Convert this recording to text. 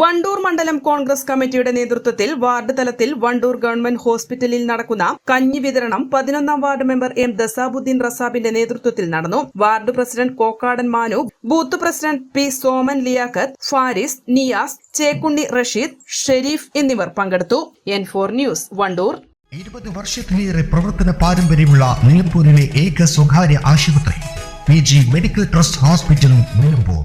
Wandoor മണ്ഡലം കോൺഗ്രസ് കമ്മിറ്റിയുടെ നേതൃത്വത്തിൽ വാർഡ് തലത്തിൽ വണ്ടൂർ ഗവൺമെന്റ് ഹോസ്പിറ്റലിൽ നടക്കുന്ന കഞ്ഞി വിതരണം പതിനൊന്നാം വാർഡ് മെമ്പർ എം ദസാബുദ്ദീൻ റസാബിന്റെ നേതൃത്വത്തിൽ നടന്നു. Ward president Kokkadan Manu booth president P Soman Liyaqath Faris Niyas Chekkunni Rasheed Sherif എന്നിവർ പങ്കെടുത്തു. N four news Wandoor. ഇരുപത് വർഷത്തിലേറെ പ്രവർത്തന പാരമ്പര്യമുള്ള നിലമ്പൂരിലെ ഏക സ്വകാര്യ ആശുപത്രി പി ജി മെഡിക്കൽ ട്രസ്റ്റ് ഹോസ്പിറ്റലും നിലമ്പൂർ.